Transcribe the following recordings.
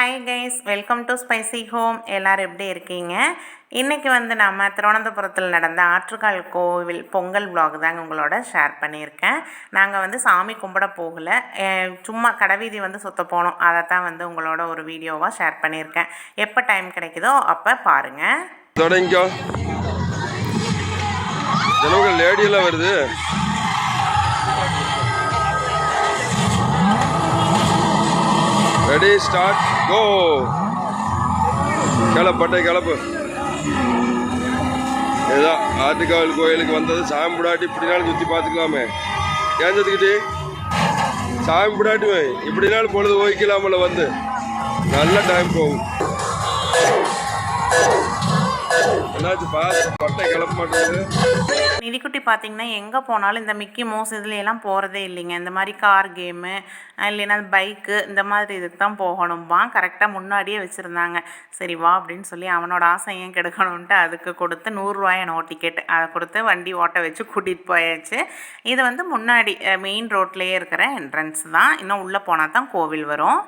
Hi guys welcome to spicy home எல்லோரும் எப்படி இருக்கீங்க? இன்றைக்கி வந்து நம்ம திருவனந்தபுரத்தில் நடந்த ஆற்றுக்கால் கோவில் பொங்கல் vlog தாங்க உங்களோட ஷேர் பண்ணியிருக்கேன். நாங்கள் வந்து சாமி கும்பிட போகலை. சும்மா கடைவீதி வந்து சுத்த போனோம். அதை தான் வந்து உங்களோட ஒரு வீடியோவாக ஷேர் பண்ணியிருக்கேன். எப்போ டைம் கிடைக்குதோ அப்போ பாருங்கள் லேடியெல்லாம் வருது. ரெடி ஸ்டார்ட் கோ கிளப்பட்டை கிளப்பு. இதுதான் ஆட்டுக்காவல் கோயிலுக்கு வந்தது. சாமி புடாட்டி இப்படினாலும் சுற்றி பார்த்துக்கலாமே. ஏன் சத்துக்கிட்டி? சாமி புடாட்டுமே இப்படினாலும் பொழுது ஓய்க்கலாமல வந்து. நல்ல டைம் போகும். என்னாச்சு பாஸ் பட்டை கிளப்ப மாட்டேங்குது. நிதிக்குட்டி பார்த்தீங்கன்னா எங்கே போனாலும் இந்த மிக்கி மோஸ் இதுலையெல்லாம் போகிறதே இல்லைங்க. இந்த மாதிரி கார் கேமு இல்லைன்னா பைக்கு இந்த மாதிரி இதுக்கு தான் போகணும்பா கரெக்டாக முன்னாடியே வச்சுருந்தாங்க. சரி வா அப்படின்னு சொல்லி அவனோட ஆசை ஏன் கெடுக்கணுன்ட்டு அதுக்கு கொடுத்து நூறுரூவாய் என்னவோ டிக்கெட் அதை கொடுத்து வண்டி ஓட்ட வச்சு கூட்டிகிட்டு போயாச்சு. இது வந்து முன்னாடி மெயின் ரோட்லேயே இருக்கிற என்ட்ரன்ஸ் தான். இன்னும் உள்ளே போனால் தான் கோவில் வரும்.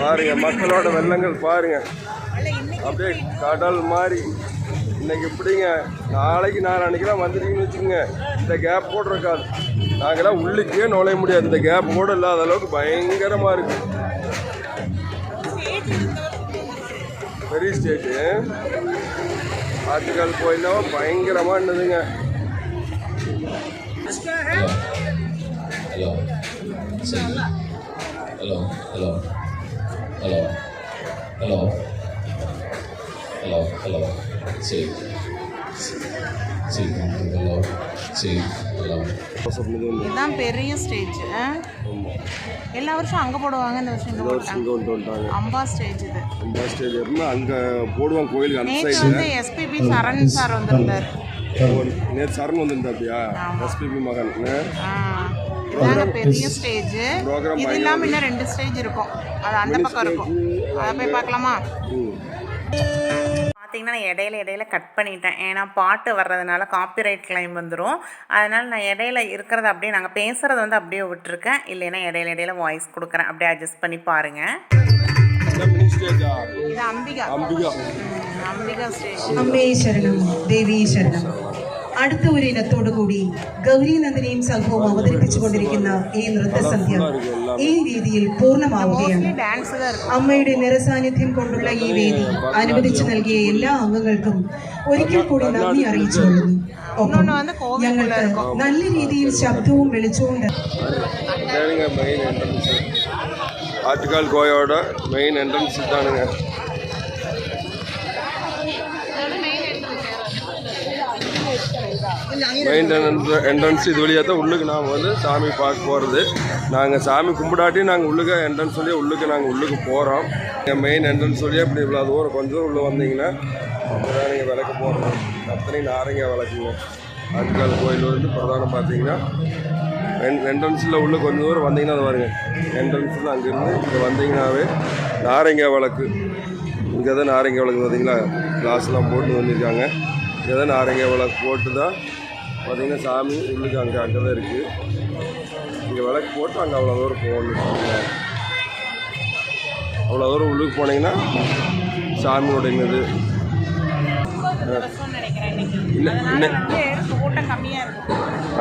பாருங்க மக்களோட வெள்ளங்கள் பாருங்க. அப்படியே கடல் மாதிரி. இன்றைக்கி எப்படிங்க? நாளைக்கு நாளான்னைக்கெல்லாம் வந்துட்டீங்கன்னு வச்சுக்கோங்க. இந்த கேப் கூட இருக்காது. நாங்கள்லாம் உள்ளுக்கே நுழைய முடியாது. இந்த கேப் கூட இல்லாத அளவுக்கு பயங்கரமாக இருக்குது பெரிய ஸ்டேட்டு ஆற்றுக்கால் கோயிலாக பயங்கரமாக இருந்ததுங்க hello hello hello hello hello hello hello Hello. Hello. Say. Say. Hello. Say. Hello. இதுதான் பெரிய ஸ்டேஜ் எல்லா வருஷம் அங்கே போடுவாங்க இந்த வருஷம் இங்கே போட்டாங்க அம்பா ஸ்டேஜ் இது அந்த ஸ்டேஜ் இருந்து அங்கே போடுவாங்க கோயிலுக்கு அந்த சைடு வந்து எஸ்பிபி சரண் சார் வந்திருந்தார் நேற்று சரண் வந்திருந்தாப்பியா எஸ்பிபி மகன் பெரிய ஸ்டேஜ் இது இல்லாமல் இன்னும் ரெண்டு ஸ்டேஜ் இருக்கும் அது அந்த பக்கம் இருக்கும் அதை போய் பார்க்கலாமா பார்த்திங்கன்னா நான் இடையில இடையில கட் பண்ணிட்டேன். ஏன்னா பாட்டு வர்றதுனால காப்பிரைட் கிளைம் வந்துடும் அதனால் நான் இடையில இருக்கிறத அப்படியே நாங்கள் பேசுகிறத வந்து அப்படியே விட்டுருக்கேன். இல்லைன்னா இடையில இடையில வாய்ஸ் கொடுக்குறேன். அப்படியே அட்ஜஸ்ட் பண்ணி பாருங்கள் அம்பிகா. அம்பிகா. அம்பிகா ஸ்டேஷன். அம்பேஸ்வரனம் தேவீஸ்வரனம் അടുത്ത ഒരു ഇനത്തോടു കൂടി ഗൗരി നന്ദിനിയും സംഘവും അവതരിപ്പിച്ചുകൊണ്ടിരിക്കുന്ന ഈ നൃത്തസന്ധ്യ ഈ രീതിയിൽ പൂർണമാവുകയാണ്. അമ്മയുടെ നിറസാന്നിധ്യം കൊണ്ടുള്ള ഈ വേദി അനുവദിച്ചു നൽകിയ എല്ലാ അംഗങ്ങൾക്കും ഒരിക്കൽ കൂടി നന്ദി അറിയിച്ചുകൊള്ളുന്നു. ഒപ്പം ഞങ്ങൾക്ക് നല്ല രീതിയിൽ ശബ്ദവും വെളിച്ചവും ആറ്റുകാൽ കോയയുടെ മെയിൻ എൻട്രൻസ് ഇതാണെന്ന് மெயின் என்ட்ரன்ஸ் என்ட்ரன்ஸ் இது வழியாக தான் உள்ளுக்கு நாம் வந்து சாமி பார்க்க போகிறது நாங்கள் சாமி கும்பிடாட்டி நாங்கள் உள்ளுக்க என்ட்ரன்ஸ் வழியாக உள்ளுக்கு நாங்கள் உள்ளுக்கு போகிறோம் எங்கள் மெயின் என்ட்ரன்ஸ் வழியாக இப்படி இவ்வளோ தூரம் கொஞ்சம் தூரம் உள்ளே வந்தீங்கன்னா நீங்கள் விளக்கு போடுறோம் அத்தனை நாரங்க விளக்குங்க. ஆட்டுக்கால் கோயில் வந்து பிரதானம் பார்த்தீங்கன்னா என்ட்ரன்ஸில் உள்ளே கொஞ்சம் தூரம் வந்தீங்கன்னா அது பாருங்க. என்ட்ரன்ஸில் அங்கேருந்து இங்கே வந்தீங்கன்னாவே நாரங்க விளக்கு. இங்கே தான் நாரங்க விளக்கு பார்த்தீங்களா? கிளாஸ்லாம் போட்டு வந்திருக்காங்க. இங்கே தான் நாரங்க விளக்கு போட்டு தான் பார்த்தீங்கன்னா சாமி உள்ளுக்கு அங்கே அங்கே தான் இருக்குது இங்கே விளக்கு போட்டு அங்கே அவ்வளோ தூரம் போகணும் அவ்வளோ தூரம் உள்ளுக்கு போனீங்கன்னா சாமியோட இருக்கும்.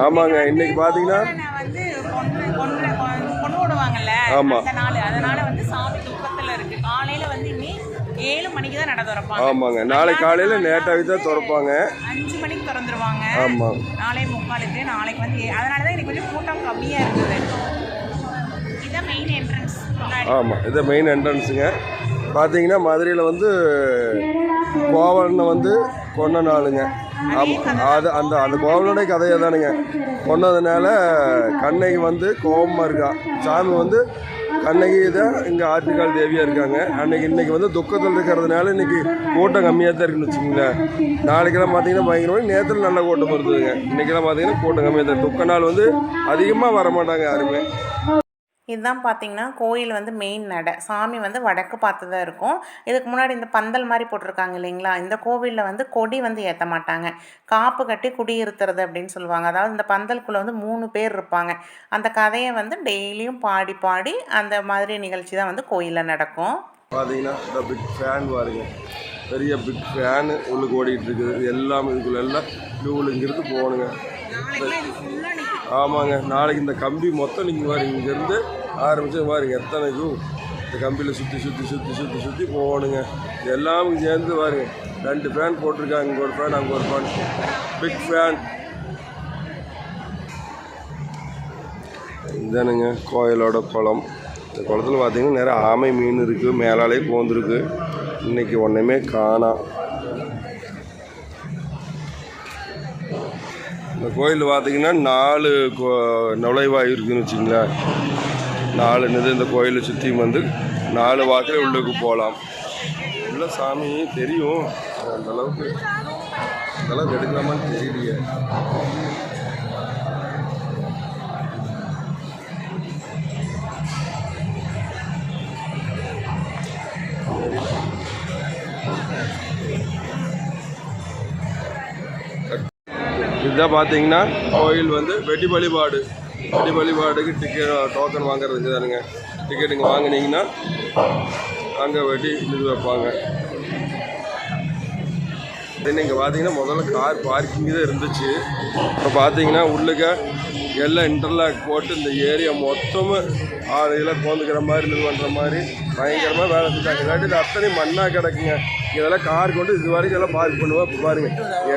ஆமாங்க இன்னைக்கு பார்த்தீங்கன்னா நான் ஏழு மணிக்கு தான் நட திறப்பாங்க. ஆமாங்க. நாளை காலையில் லேட்டாகி தான் திறப்பாங்க. அஞ்சு மணிக்கு திறந்துருவாங்க. ஆமாம் நாளை முக்காலுக்கு நாளைக்கு வந்து அதனால தான் இன்னைக்கு கொஞ்சம் கூட்டம் கம்மியா இருக்குது இதான் மெயின் என்ட்ரன்ஸ் ஆமாம் இது மெயின் என்ட்ரன்ஸுங்க பார்த்தீங்கன்னா மதுரையில் வந்து கோவலனை வந்து கொன்ன நாளுங்க அது அந்த அந்த கோவலனுடைய கதையை தானுங்க கொன்னதுனால கண்ணகி வந்து கோபமாக இருக்கா. சாமி வந்து கண்ணகி தான் இங்கே ஆற்றுக்கால் தேவியாக இருக்காங்க. அன்னைக்கு இன்னைக்கு வந்து துக்கத்தில் இருக்கிறதுனால இன்னைக்கு கூட்டம் கம்மியாக தான் இருக்குன்னு வச்சுக்கோங்களேன். நாளைக்கெல்லாம் பார்த்தீங்கன்னா பயங்கரமாக நேரத்தில் நல்ல கூட்டம் வருதுங்க. இன்றைக்கெல்லாம் பார்த்தீங்கன்னா கூட்டம் கம்மியாக தான் துக்க நாள் வந்து அதிகமாக வர மாட்டாங்க யாருமே. இதுதான் பார்த்தீங்கன்னா கோயில் வந்து மெயின் நடை. சாமி வந்து வடக்கு பார்த்து தான் இருக்கும். இதுக்கு முன்னாடி இந்த பந்தல் மாதிரி போட்டிருக்காங்க இல்லைங்களா? இந்த கோவிலில் வந்து கொடி வந்து ஏற்ற மாட்டாங்க. காப்பு கட்டி குடியிருத்துறது அப்படின்னு சொல்லுவாங்க. அதாவது இந்த பந்தலுக்குள்ளே வந்து மூணு பேர் இருப்பாங்க. அந்த கதையை வந்து டெய்லியும் பாடி பாடி அந்த மாதிரி நிகழ்ச்சி தான் வந்து கோயிலில் நடக்கும். பார்த்தீங்கன்னா இந்த பிக் ஃபேன் பாருங்க. பெரிய பிக் ஃபேனு உள்ளுக்கு ஓடிட்டு இருக்குது. எல்லாம் எல்லாமே இதுக்குள்ள எல்லாம் இங்கிருந்து போகணுங்க. ஆமாங்க நாளைக்கு இந்த கம்பி மொத்தம் நீங்கள் பாருங்க இங்கேருந்து ஆரம்பித்து பாருங்க எத்தனை இதுவும் இந்த கம்பியில் சுற்றி சுற்றி சுற்றி சுற்றி சுற்றி போகணுங்க. இது எல்லாம் சேர்ந்து பாருங்க ரெண்டு ஃபேன் போட்டிருக்காங்க இங்கே ஒரு ஃபேன் அங்கே ஒரு ஃபேன் பிக் ஃபேன் இதானுங்க கோயிலோட குளம். இந்த குளத்தில் பார்த்தீங்கன்னா நிறைய ஆமை மீன் இருக்குது மேலாலே போந்திருக்கு இன்னைக்கு ஒன்றுமே காணாம் இந்த கோயில் பார்த்தீங்கன்னா நாலு கோ நுழைவாய் இருக்குதுன்னு வச்சுங்களேன் நாலு இது இந்த கோயிலை சுற்றி வந்து நாலு வாக்கில் உள்ளுக்கு போகலாம். உள்ள சாமி தெரியும். அந்தளவுக்கு அந்தளவுக்கு அந்த அளவுக்கு எடுக்கலாமான்னு தெரியலையே. இதாக பார்த்தீங்கன்னா கோயில் வந்து வெட்டி வழிபாடு. வெட்டி வழிபாடுக்கு டிக்கெட் டோக்கன் வாங்குறதுக்கு தானுங்க. டிக்கெட் இங்கே வாங்கினீங்கன்னா அங்கே வெட்டி இது வைப்பாங்க. தென் இங்கே பார்த்தீங்கன்னா முதல்ல கார் பார்க்கிங் தான் இருந்துச்சு. இப்போ பார்த்தீங்கன்னா உள்ளுக்க எல்லாம் இன்டர்லாக் போட்டு இந்த ஏரியா மொத்தமும் ஆறு இதெல்லாம் கோந்துக்கிற மாதிரி இது பண்ணுற மாதிரி பயங்கரமாக வேலை செஞ்சாங்க. இல்லாட்டி இது அத்தனை மண்ணாக கிடக்குங்க. இதெல்லாம் கார் கொண்டு இது வரைக்கும் எல்லாம் பார்க் பண்ணுவோம் இப்போ பாருங்க.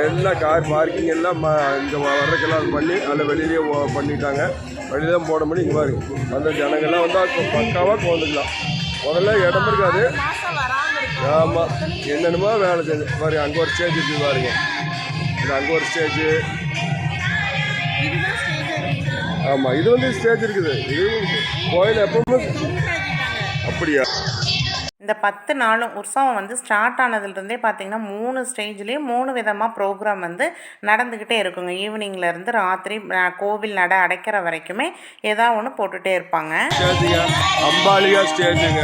எல்லாம் கார் பார்க்கிங் எல்லாம் ம இங்கே வர்றதுக்கெல்லாம் பண்ணி அதில் வெளியிலேயே பண்ணிட்டாங்க. வெளியில தான் போட முடியும். இங்கே பாருங்க. அந்த ஜனங்கள்லாம் வந்து பக்காவாக கோந்துக்கலாம். முதல்ல இடம் இருக்காது. ஆமாம் என்னென்னமோ வேலை செஞ்சு பாருங்க அங்கே ஒரு ஸ்டேஜ் இருக்குது பாருங்க. இது அங்கே ஒரு ஸ்டேஜ் ஆமாம் இது வந்து ஸ்டேஜ் இருக்குது. இது கோயில் எப்பவுமே அப்படியா? இந்த பத்து நாளும் உற்சவம் வந்து ஸ்டார்ட் ஆனதுலேருந்தே பார்த்தீங்கன்னா மூணு ஸ்டேஜ்லேயும் மூணு விதமாக ப்ரோக்ராம் வந்து நடந்துக்கிட்டே இருக்குங்க. ஈவினிங்லேருந்து ராத்திரி கோவில் நட அடைக்கிற வரைக்குமே ஏதாவது ஒன்று போட்டுகிட்டே இருப்பாங்க. அம்பாலியா ஸ்டேஜுங்க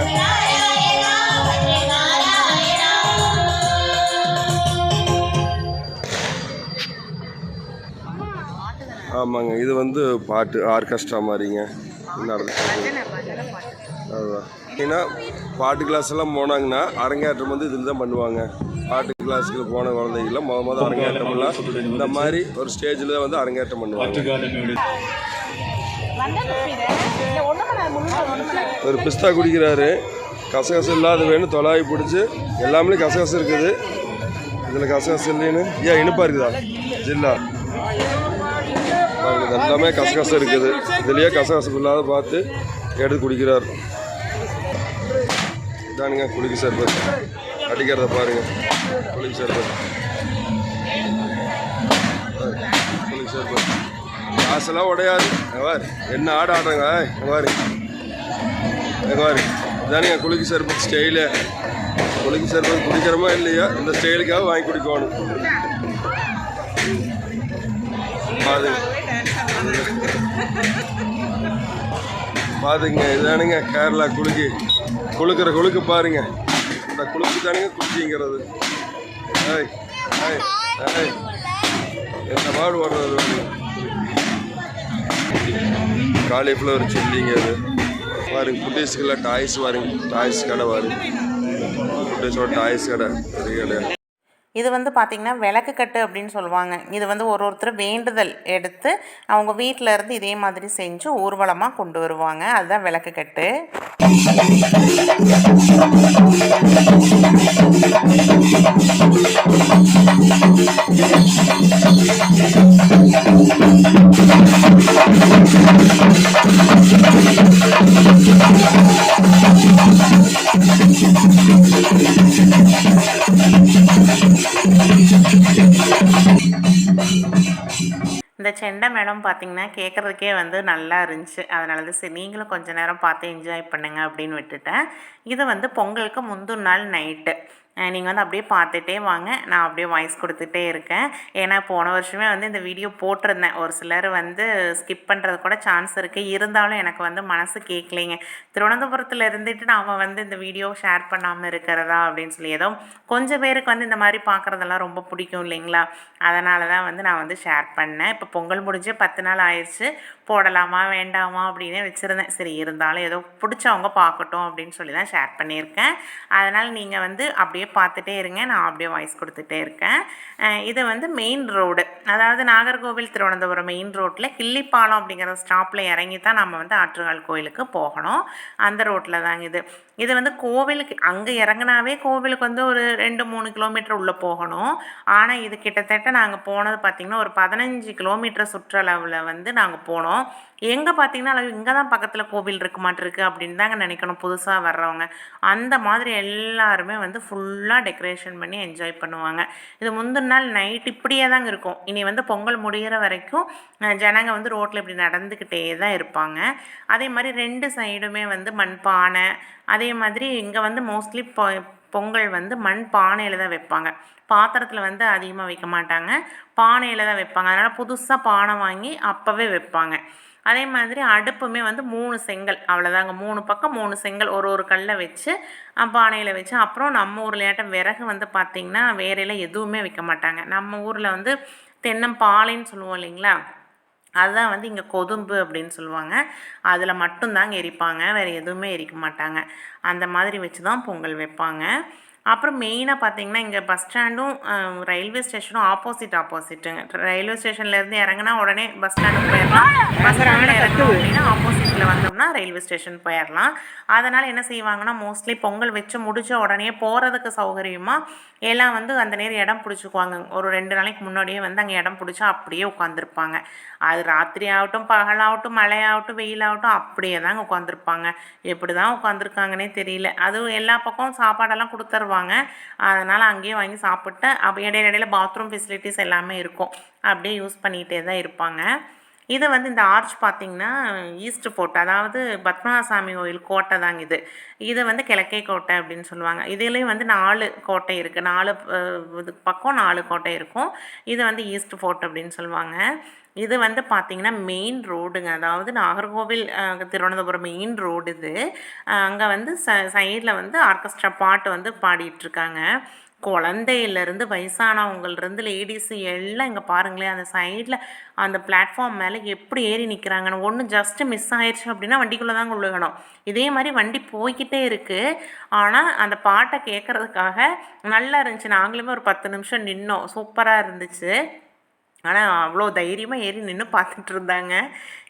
ஆமாங்க. இது வந்து பாட்டு ஆர்கெஸ்ட்ரா மாதிரிங்க. அதுதான். ஏன்னா பாட்டு கிளாஸ் எல்லாம் போனாங்கன்னா அரங்கேற்றம் வந்து இதில் தான் பண்ணுவாங்க. பாட்டு கிளாஸுக்கு போன குழந்தைகள்லாம் முத முத அரங்கேற்றம்லாம் இந்த மாதிரி ஒரு ஸ்டேஜில் தான் வந்து அரங்கேற்றம் பண்ணுவாங்க. ஒரு பிஸ்தா குடிக்கிறாரு. கசகசம் இல்லாத வேணும் தொலாவி பிடிச்சி எல்லாமே கசகசம் இருக்குது. இதில் கசகசம் இல்லைன்னு ஏன் இனிப்பா இருக்குதா? ஜில்லா. எல்லாமே கசகசம் இருக்குது. இதுலேயே கசகசம் இல்லாத பார்த்து எடுத்து குடிக்கிறார். இதானுங்க குளிக்கு சர்பத். அடிக்கிறத பாருங்க. குளிக்கு சர்பத். குளிக்கு சர்பத். காசெல்லாம் உடையாது. இங்க என்ன ஆட ஆடுறாங்க ஏய், இங்க பாரு. இதானுங்க குளிக்கு சர்பத் ஸ்டைலு. குளிக்கு சர்பத் குடிக்கிறோமா இல்லையா? இந்த ஸ்டைலுக்காக வாங்கி குடிக்கணும். பாருங்க. பாருங்க இதானுங்க கேரளா குளிக்கு. குளுக்கிற குளுக்கு பாருங்க. இந்த குளுக்கு தானுங்க குலுக்கிங்கிறது ஏய் ஏய் ஏய். என்ன பாடு வர்றது காலிஃப்ளவர் சில்லிங்க அது. பாருங்க குட்டீஸ்க்கெல்லாம் டாய்ஸ் பாருங்க. டாய்ஸ் கடை பாருங்க. குட்டீஸோட டாய்ஸ் கடை பெரிய கடை. இது வந்து பார்த்திங்கன்னா விளக்கு கட்டு அப்படின்னு சொல்லுவாங்க. இது வந்து ஒரு ஒருத்தர் வேண்டுதல் எடுத்து அவங்க வீட்டில் இருந்து இதே மாதிரி செஞ்சு ஊர்வலமாக கொண்டு வருவாங்க. அதுதான் விளக்கு கட்டு. இந்த செண்டை மேடம் பார்த்தீங்கன்னா கேட்குறதுக்கே வந்து நல்லா இருந்துச்சு. அதனால தான் சரி நீங்களும் கொஞ்சம் நேரம் பார்த்து என்ஜாய் பண்ணுங்கள் அப்படின்னு விட்டுட்டேன். இது வந்து பொங்கலுக்கு முந்தின நாள் நைட்டு நீங்கள் வந்து அப்படியே பார்த்துட்டே வாங்க. நான் அப்படியே வாய்ஸ் கொடுத்துட்டே இருக்கேன். ஏன்னா போன வருஷமே வந்து இந்த வீடியோ போட்டிருந்தேன். ஒரு சிலர் வந்து ஸ்கிப் பண்ணுறது கூட சான்ஸ் இருக்குது இருந்தாலும் எனக்கு வந்து மனசு கேட்கலைங்க திருவனந்தபுரத்தில் இருந்துட்டு நாம் வந்து இந்த வீடியோ ஷேர் பண்ணாமல் இருக்கிறதா அப்படின்னு சொல்லி ஏதோ கொஞ்சம் பேருக்கு வந்து இந்த மாதிரி பார்க்குறதெல்லாம் ரொம்ப பிடிக்கும் இல்லைங்களா? அதனால தான் வந்து நான் வந்து ஷேர் பண்ணேன். இப்போ பொங்கல் முடிஞ்சு பத்து நாள் ஆயிடுச்சு போடலாமா வேண்டாமா அப்படின்னு வச்சுருந்தேன். சரி இருந்தாலும் ஏதோ பிடிச்சவங்க பார்க்கட்டும் அப்படின்னு சொல்லி தான் ஷேர் பண்ணியிருக்கேன். அதனால் நீங்கள் வந்து அப்படியே பார்த்துட்டே இருங்க. நான் அப்படியே வாய்ஸ் கொடுத்துட்டே இருக்கேன். இது வந்து மெயின் ரோடு அதாவது நாகர்கோவில் திருவனந்தபுரம் மெயின் ரோட்டில் கிள்ளிப்பாலம் அப்படிங்கிற ஸ்டாப்பில் இறங்கி தான் நம்ம வந்து ஆற்றுகால் கோயிலுக்கு போகணும். அந்த ரோட்டில் தாங்க இது. இது வந்து கோவிலுக்கு அங்கே இறங்குனாவே கோவிலுக்கு வந்து ஒரு ரெண்டு மூணு கிலோமீட்டர் உள்ளே போகணும். ஆனால் இது கிட்டத்தட்ட நாங்கள் போனது பார்த்திங்கன்னா ஒரு பதினஞ்சு கிலோமீட்டர் சுற்றளவில் வந்து நாங்கள் போனோம். எங்கே பார்த்தீங்கன்னா இங்கே தான் பக்கத்தில் கோவில் இருக்க மாட்டிருக்கு அப்படின்னு தாங்க நினைக்கணும் புதுசாக வர்றவங்க. அந்த மாதிரி எல்லாருமே வந்து ஃபுல்லாக டெக்கரேஷன் பண்ணி என்ஜாய் பண்ணுவாங்க. இது முந்தின நாள் நைட் இப்படியே தாங்க இருக்கும். இனி வந்து பொங்கல் முடிகிற வரைக்கும் ஜனங்க வந்து ரோட்டில் இப்படி நடந்துக்கிட்டே தான் இருப்பாங்க. அதே மாதிரி ரெண்டு சைடுமே வந்து மண்பானை. அதே மாதிரி இங்கே வந்து மோஸ்ட்லி பொ பொங்கல் வந்து மண் பானையில் தான் வைப்பாங்க. பாத்திரத்தில் வந்து அதிகமாக வைக்க மாட்டாங்க. பானையில் தான் வைப்பாங்க. அதனால் புதுசாக பானை வாங்கி அப்போவே வைப்பாங்க. அதே மாதிரி அடுப்புமே வந்து மூணு செங்கல் அவ்வளோதாங்க மூணு பக்கம் மூணு செங்கல் ஒரு ஒரு கல்லை வச்சு பானையில் வச்சு. அப்புறம் நம்ம ஊர்லையாட்டம் விறகு வந்து பார்த்திங்கன்னா வேறையில் எதுவுமே வைக்க மாட்டாங்க. நம்ம ஊரில் வந்து தென்னம்பாலைன்னு சொல்லுவோம் இல்லைங்களா? அதுதான் வந்து இங்கே கொதும்பு அப்படின்னு சொல்லுவாங்க. அதில் மட்டும்தாங்க எரிப்பாங்க. வேறு எதுவுமே எரிக்க மாட்டாங்க. அந்த மாதிரி வச்சு தான் பொங்கல் வைப்பாங்க. அப்புறம் மெயினாக பார்த்தீங்கன்னா இங்கே பஸ் ஸ்டாண்டும் ரயில்வே ஸ்டேஷனும் ஆப்போசிட் ஆப்போசிட்டுங்க ரயில்வே ஸ்டேஷன்லேருந்து இறங்குனா உடனே பஸ் ஸ்டாண்டுக்கு போயிடலாம் பஸ் ஸ்டாண்டில் இறங்கணும் அப்படின்னா ஆப்போசிட்டில் வந்தோம்னா ரயில்வே ஸ்டேஷன் போயிடலாம் அதனால் என்ன செய்வாங்கன்னா மோஸ்ட்லி பொங்கல் வச்சு முடிச்ச உடனே போகிறதுக்கு சௌகரியமாக எல்லாம் வந்து அந்த நேரம் இடம் பிடிச்சிக்குவாங்க. ஒரு ரெண்டு நாளைக்கு முன்னாடியே வந்து அங்கே இடம் பிடிச்சா அப்படியே உட்காந்துருப்பாங்க அது ராத்திரி ஆகட்டும் பகலாகட்டும் மழையாகட்டும் வெயிலாகட்டும் அப்படியே தாங்க உட்காந்துருப்பாங்க எப்படி தான் உட்காந்துருக்காங்கன்னே தெரியல. அதுவும் எல்லா பக்கம் சாப்பாடெல்லாம் கொடுத்துருவாங்க. அதனால் அங்கேயே வாங்கி சாப்பிட்டு அப்போ இடையில இடையில பாத்ரூம் ஃபெசிலிட்டிஸ் எல்லாமே இருக்கும். அப்படியே யூஸ் பண்ணிகிட்டே தான் இருப்பாங்க. இது வந்து இந்த ஆர்ச் பார்த்தீங்கன்னா ஈஸ்ட் ஃபோர்ட் அதாவது பத்மநாசாமி கோயில் கோட்டை தாங்க இது. இது வந்து கிழக்கே கோட்டை அப்படின்னு சொல்லுவாங்க. இதுலேயும் வந்து நாலு கோட்டை இருக்குது நாலு இது பக்கம் நாலு கோட்டை இருக்கும். இது வந்து ஈஸ்ட் ஃபோர்ட் அப்படின்னு சொல்லுவாங்க. இது வந்து பார்த்திங்கன்னா மெயின் ரோடுங்க அதாவது நாகர்கோவில் திருவனந்தபுரம் மெயின் ரோடு இது. அங்கே வந்து ச சைடில் வந்து ஆர்கெஸ்ட்ரா பாட்டு வந்து பாடிட்டுருக்காங்க குழந்தையிலேருந்து வயசானவங்கள்ருந்து லேடிஸு எல்லாம் இங்கே பாருங்களேன் அந்த சைடில் அந்த பிளாட்ஃபார்ம் மேலே எப்படி ஏறி நிற்கிறாங்கன்னு ஒன்று ஜஸ்ட்டு மிஸ் ஆயிடுச்சு அப்படின்னா வண்டிக்குள்ளே தான் விழுகணும் இதே மாதிரி வண்டி போய்கிட்டே இருக்குது ஆனால் அந்த பாட்டை கேட்குறதுக்காக நல்லா இருந்துச்சு. நாங்களுமே ஒரு பத்து நிமிஷம் நின்னோம். சூப்பராக இருந்துச்சு. ஆனால் அவ்வளோ தைரியமாக ஏறி நின்று பார்த்துட்டு இருந்தாங்க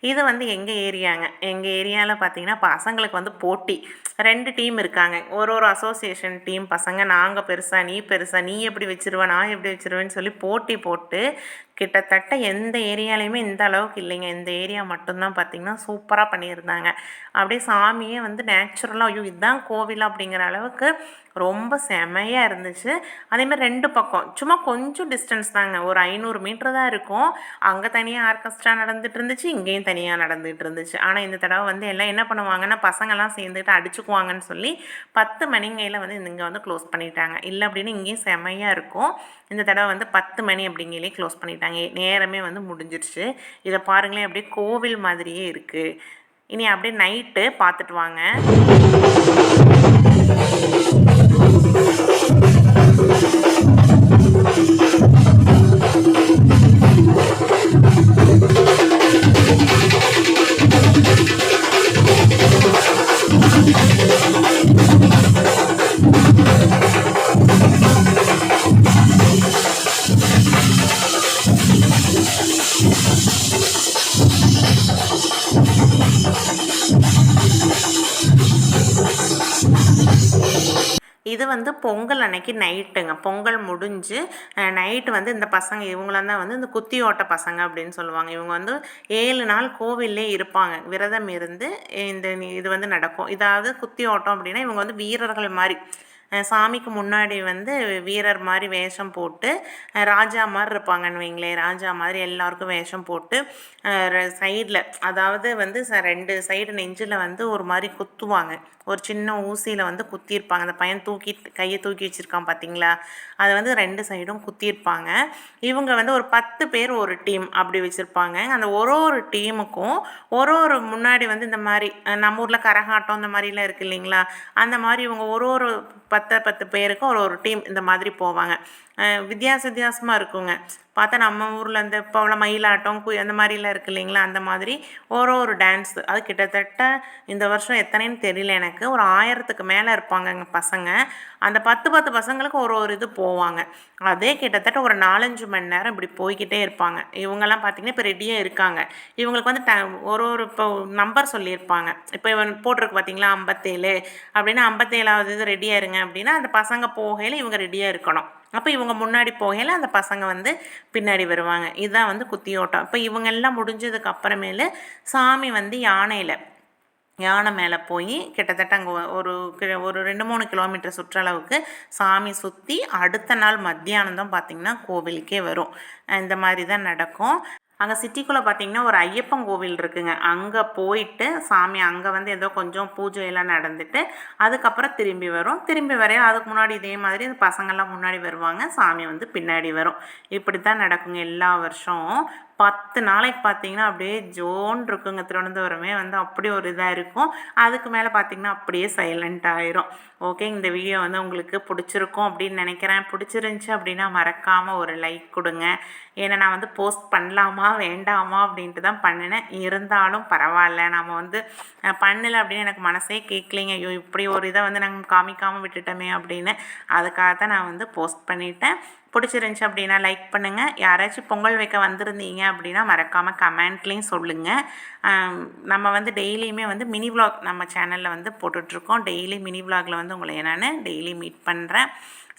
இது வந்து எங்கள் ஏரியாங்க? எங்கள் ஏரியாவில் பார்த்தீங்கன்னா பசங்களுக்கு வந்து போட்டி. ரெண்டு டீம் இருக்காங்க. ஒரு ஒரு அசோசியேஷன் டீம் பசங்க. நாங்கள் பெருசாக நீ பெருசாக நீ எப்படி வச்சிருவ நான் எப்படி வச்சுருவேன்னு சொல்லி போட்டி போட்டு கிட்டத்தட்ட எந்த ஏரியாலையுமே இந்த அளவுக்கு இல்லைங்க. இந்த ஏரியா மட்டும்தான் பார்த்தீங்கன்னா சூப்பராக பண்ணியிருந்தாங்க. அப்படியே சாமியே வந்து நேச்சுரலாக ஐயோ இதுதான் கோவில் அப்படிங்கிற அளவுக்கு ரொம்ப செமையாக இருந்துச்சு. அதேமாதிரி ரெண்டு பக்கம். சும்மா கொஞ்சம் டிஸ்டன்ஸ் தாங்க. ஒரு ஐநூறு மீட்டர் தான் இருக்கும். அங்கே தனியாக ஆர்கெஸ்ட்ரா நடந்துட்டு இருந்துச்சு. இங்கேயும் தனியாக நடந்துகிட்டு இருந்துச்சு. ஆனால் இந்த தடவை வந்து எல்லாம் என்ன பண்ணுவாங்கன்னா பசங்கள்லாம் சேர்ந்துட்டு அடிச்சுக்குவாங்கன்னு சொல்லி பத்து மணிங்கையில் வந்து இங்கே வந்து க்ளோஸ் பண்ணிட்டாங்க. இல்லை அப்படின்னு இங்கேயும் செமையாக இருக்கும். இந்த தடவை வந்து பத்து மணி அப்படிங்கையிலே க்ளோஸ் பண்ணிட்டாங்க. நேரமே வந்து முடிஞ்சிருச்சு. இதை பாருங்களேன் அப்படியே கோவில் மாதிரியே இருக்குது இனி அப்படியே நைட்டு பார்த்துட்டு வாங்க. Thank you. பொங்கல் அன்னைக்கு நைட்டுங்க. பொங்கல் முடிஞ்சு நைட்டு வந்து இந்த பசங்க இவங்களாம் தான் வந்து இந்த குத்தி ஓட்ட பசங்க அப்படின்னு சொல்லுவாங்க. இவங்க வந்து ஏழு நாள் கோவில்லே இருப்பாங்க. விரதம் இருந்து இந்த இது வந்து நடக்கும். இதாவது குத்தி ஓட்டம் அப்படின்னா இவங்க வந்து வீரர்கள் மாதிரி. சாமிக்கு முன்னாடி வந்து வீரர் மாதிரி வேஷம் போட்டு ராஜா மாதிரி இருப்பாங்கன்னு வைங்களேன். ராஜா மாதிரி எல்லாருக்கும் வேஷம் போட்டு சைடில் அதாவது வந்து ச ரெண்டு சைடு நெஞ்சில் வந்து ஒரு மாதிரி குத்துவாங்க. ஒரு சின்ன ஊசியில் வந்து குத்தியிருப்பாங்க. அந்த பையன் தூக்கி கையை தூக்கி வச்சுருக்கான் பார்த்தீங்களா அதை வந்து ரெண்டு சைடும் குத்தியிருப்பாங்க. இவங்க வந்து ஒரு பத்து பேர் ஒரு டீம் அப்படி வச்சுருப்பாங்க. அந்த ஒரு ஒரு டீமுக்கும் ஒரு ஒரு முன்னாடி வந்து இந்த மாதிரி நம்ம ஊரில் கரகாட்டம் இந்த மாதிரிலாம் இருக்குது இல்லைங்களா? அந்த மாதிரி இவங்க ஒரு ஒரு பத்து பத்து பேருக்கும் ஒரு ஒரு டீம் இந்த மாதிரி போவாங்க. வித்தியாச வித்தியாசமாக இருக்குங்க. பார்த்தா நம்ம ஊரில் இந்த இப்போ உள்ள மயிலாட்டம் குய் அந்த மாதிரிலாம் இருக்கு இல்லைங்களா? அந்த மாதிரி ஒரு ஒரு டான்ஸ் அது கிட்டத்தட்ட இந்த வருஷம் எத்தனைன்னு தெரியல எனக்கு. ஒரு ஆயிரத்துக்கு மேலே இருப்பாங்கங்க பசங்க. அந்த பத்து பத்து பசங்களுக்கு ஒரு ஒரு இது போவாங்க. அதே கிட்டத்தட்ட ஒரு நாலஞ்சு மணி நேரம் இப்படி போய்கிட்டே இருப்பாங்க. இவங்கெல்லாம் பார்த்திங்கன்னா இப்போ ரெடியாக இருக்காங்க. இவங்களுக்கு வந்து ட ஒரு ஒரு இப்போ நம்பர் சொல்லியிருப்பாங்க. இப்போ இவன் போட்டிருக்கு பார்த்தீங்களா? ஐம்பத்தேழு. அப்படின்னா ஐம்பத்தேழாவது இது ரெடியாக இருங்க அப்படின்னா அந்த பசங்க போகையில் இவங்க ரெடியாக இருக்கணும். அப்போ இவங்க முன்னாடி போகையில் அந்த பசங்க வந்து பின்னாடி வருவாங்க. இதுதான் வந்து குத்தியோட்டம். இப்போ இவங்க எல்லாம் முடிஞ்சதுக்கு அப்புறமேலு சாமி வந்து யானையில் யானை மேலே போய் கிட்டத்தட்ட அங்கே ஒரு ஒரு ரெண்டு மூணு கிலோமீட்டர் சுற்றளவுக்கு சாமி சுற்றி அடுத்த நாள் மத்தியானம் தான் பார்த்திங்கன்னா கோவிலுக்கே வரும். இந்த மாதிரி தான் நடக்கும். அங்கே சிட்டிக்குள்ளே பார்த்தீங்கன்னா ஒரு ஐயப்பன் கோவில் இருக்குங்க. அங்கே போயிட்டு சாமி அங்கே வந்து ஏதோ கொஞ்சம் பூஜையெல்லாம் நடந்துட்டு அதுக்கப்புறம் திரும்பி வரும். திரும்பி வரையும் அதுக்கு முன்னாடி இதே மாதிரி பசங்கள்லாம் முன்னாடி வருவாங்க. சாமி வந்து பின்னாடி வரும். இப்படி தான் நடக்குங்க எல்லா வருஷம். பத்து நாளைக்கு பார்த்தீங்கன்னா அப்படியே ஜோன் இருக்குங்க. திருவனந்தபுரமே வந்து அப்படி ஒரு இதாக இருக்கும். அதுக்கு மேலே பார்த்தீங்கன்னா அப்படியே சைலண்ட் ஆயிரும். ஓகே இந்த வீடியோ வந்து உங்களுக்கு பிடிச்சிருக்கும் அப்படின்னு நினைக்கிறேன். பிடிச்சிருந்துச்சி அப்படின்னா மறக்காமல் ஒரு லைக் கொடுங்க. ஏன்னா நான் வந்து போஸ்ட் பண்ணலாமா வேண்டாமா அப்படின்ட்டு தான் பண்ணினேன். இருந்தாலும் பரவாயில்ல. நம்ம வந்து பண்ணலை அப்படின்னு எனக்கு மனசே கேட்கலிங்க ஐயோ இப்படி ஒரு இதை வந்து நாங்கள் காமிக்காமல் விட்டுட்டோமே அப்படின்னு. அதுக்காக தான் நான் வந்து போஸ்ட் பண்ணிட்டேன். பிடிச்சிருந்துச்சி அப்படின்னா லைக் பண்ணுங்கள் யாராச்சும் பொங்கல் வைக்க வந்திருந்தீங்க அப்படின்னா மறக்காமல் கமெண்ட்லேயும் சொல்லுங்கள் நம்ம வந்து டெய்லியுமே வந்து மினி vlog நம்ம சேனலில் வந்து போட்டுட்ருக்கோம். டெய்லி மினி vlogல வந்து உங்களை நான் டெய்லி மீட் பண்ணுறேன்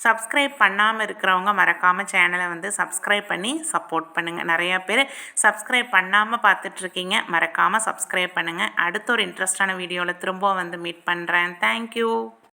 சப்ஸ்கிரைப் பண்ணாமல் இருக்கிறவங்க மறக்காமல் சேனலை வந்து சப்ஸ்கிரைப் பண்ணி சப்போர்ட் பண்ணுங்கள் நிறையா பேர் சப்ஸ்கிரைப் பண்ணாமல் பார்த்துட்ருக்கீங்க. மறக்காமல் சப்ஸ்கிரைப் பண்ணுங்கள் அடுத்த ஒரு இன்ட்ரெஸ்டான வீடியோவில் திரும்ப வந்து மீட் பண்ணுறேன் தேங்க்யூ